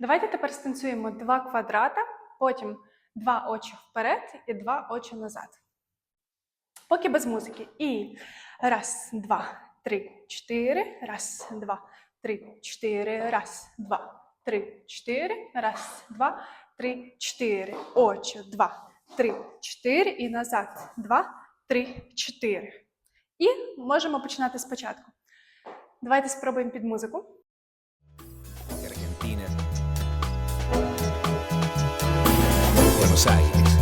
Давайте тепер станцюємо два квадрата, потім два очі вперед і два очі назад. Поки без музики. І раз, два, три, чотири. Раз, два, три, чотири. Раз, два, три, чотири. Раз, два, три, чотири. Очі. Два, три, чотири. І назад. Два, три, чотири. І можемо починати спочатку. Давайте спробуємо під музику. homicides.